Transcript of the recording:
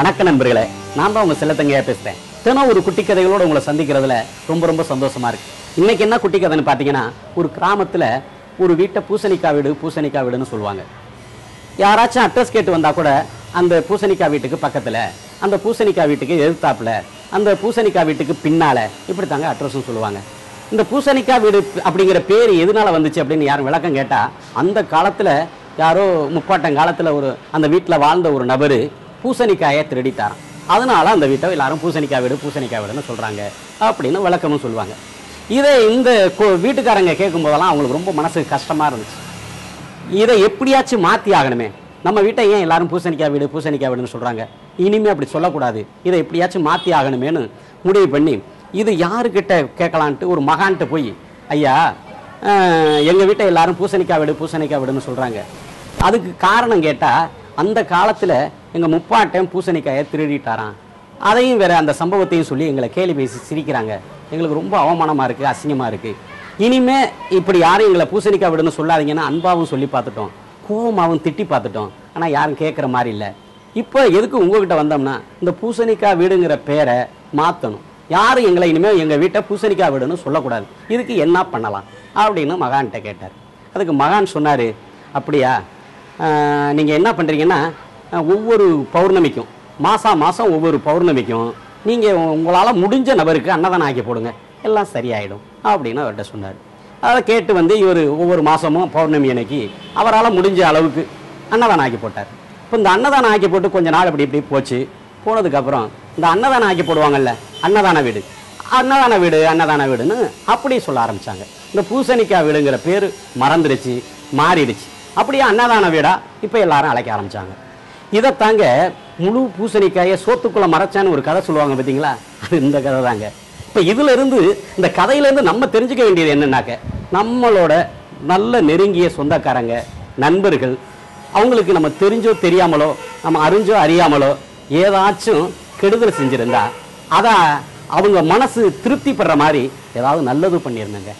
வணக்க நண்பர்களே நான் தான் உங்க செல்லத்தங்கையா பேசுறேன். தினம் ஒரு குட்டி கதைகளோட உங்களை சந்திக்கிறதுல ரொம்ப ரொம்ப சந்தோஷமா இருக்கு. இன்னைக்கு என்ன குட்டி கதைன்னு பார்த்தீங்கன்னா ஒரு கிராமத்துல ஒரு வீட்டை பூசணிக்காய் வீடு பூசணிக்காய் வீடுன்னு சொல்லுவாங்க. யாராச்சும் அட்ரஸ் கேட்டு வந்தா கூட அந்த பூசணிக்காய் வீட்டுக்கு பக்கத்துல அந்த பூசணிக்காய் வீட்டுக்கு எதிர்த்தாப்புல அந்த பூசணிக்காய் வீட்டுக்கு பின்னால இப்படி தாங்க அட்ரஸும் சொல்லுவாங்க. இந்த பூசணிக்காய் வீடு அப்படிங்கிற பேர் எதனால வந்துச்சு அப்படின்னு யாரும் விளக்கம் கேட்டால் அந்த காலத்துல யாரோ முப்பாட்டம் காலத்துல ஒரு அந்த வீட்டில் வாழ்ந்த ஒரு நபரு பூசணிக்காயை திருடிட்டாராம் அதனால் அந்த வீட்டை எல்லாரும் பூசணிக்காய் வீடு பூசணிக்காய் வீடுன்னு சொல்கிறாங்க அப்படின்னு விளக்கமும் சொல்லுவாங்க. இதை இந்த வீட்டுக்காரங்க கேட்கும் போதெல்லாம் அவங்களுக்கு ரொம்ப மனசுக்கு கஷ்டமாக இருந்துச்சு. இதை எப்படியாச்சும் மாற்றி ஆகணுமே. நம்ம வீட்டை ஏன் எல்லாரும் பூசணிக்காய் வீடு பூசணிக்காய் வீடுன்னு சொல்கிறாங்க இனிமே அப்படி சொல்லக்கூடாது. இதை எப்படியாச்சும் மாற்றி ஆகணுமேன்னு முடிவு பண்ணி இது யாருக்கிட்ட கேட்கலான்ட்டு ஒரு மகான்கிட்ட போய் ஐயா எங்கள் வீட்டை எல்லாரும் பூசணிக்காய் வீடு பூசணிக்காய் வீடுன்னு சொல்கிறாங்க அதுக்கு காரணம் கேட்டால் அந்த காலத்தில் எங்கள் முப்பாட்டன் பூசணிக்காயை திருடிட்டாராம். அதையும் வேற அந்த சம்பவத்தையும் சொல்லி எங்களை கேலி பேசி சிரிக்கிறாங்க. எங்களுக்கு ரொம்ப அவமானமாக இருக்குது அசிங்கமாக இருக்குது இனிமே இப்படி யாரும் எங்களை பூசணிக்காய் விடுன்னு சொல்லாதீங்கன்னா அன்பாவும் சொல்லி பார்த்துட்டோம். கோவமாவும் திட்டி பார்த்துட்டோம். ஆனால் யாரும் கேட்குற மாதிரி இல்லை. இப்போ எதுக்கு உங்ககிட்ட வந்தோம்னா இந்த பூசணிக்காய் வீடுங்கிற பேரை மாற்றணும் யாரும் எங்களை இனிமேல் எங்கள் வீட்டை பூசணிக்காய் வீடுன்னு சொல்லக்கூடாது. இதுக்கு என்ன பண்ணலாம் அப்படின்னு மகான்கிட்ட கேட்டார். அதுக்கு மகான் சொன்னார் அப்படியா நீங்கள் என்ன பண்ணுறீங்கன்னா ஒவ்வொரு பௌர்ணமிக்கும் மாதம் மாதம் ஒவ்வொரு பௌர்ணமிக்கும் நீங்கள் உங்களால் முடிஞ்ச நபருக்கு அன்னதானம் ஆக்கி போடுங்க. எல்லாம் சரியாயிடும் அப்படின்னு அவர்கிட்ட சொன்னார். அதை கேட்டு வந்து இவர் ஒவ்வொரு மாதமும் பௌர்ணமி அன்னைக்கு அவரால் முடிஞ்ச அளவுக்கு அன்னதானம் ஆக்கி போட்டார். இப்போ இந்த அன்னதானம் ஆக்கி போட்டு கொஞ்ச நாள் அப்படி இப்படி போச்சு. போனதுக்கப்புறம் இந்த அன்னதானம் ஆக்கி போடுவாங்கல்ல அன்னதான வீடு. அன்னதான வீடு அன்னதான வீடுன்னு அப்படி சொல்ல ஆரம்பித்தாங்க இந்த பூசணிக்காய் வீடுங்கிற பேர் மறந்துடுச்சு மாறிடுச்சு. அப்படியே அன்னதான வீடாக இப்போ எல்லாரும் அழைக்க ஆரம்பித்தாங்க இதை தாங்க முழு பூசணிக்காயை சோத்துக்குள்ள மறைச்சான்னு ஒரு கதை சொல்லுவாங்க பார்த்தீங்களா? அது இந்த கதை தாங்க. இப்போ இதுல இருந்து இந்த கதையிலேருந்து நம்ம தெரிஞ்சுக்க வேண்டியது என்னன்னாக்க நம்மளோட நல்ல நெருங்கிய சொந்தக்காரங்க நண்பர்கள் அவங்களுக்கு நம்ம தெரிஞ்சோ தெரியாமலோ நம்ம அறிஞ்சோ அறியாமலோ ஏதாச்சும் கெடுதல் செஞ்சுருந்தா அதான் அவங்க மனசு திருப்தி படுற மாதிரி ஏதாவது நல்லது பண்ணியிருந்தேங்க.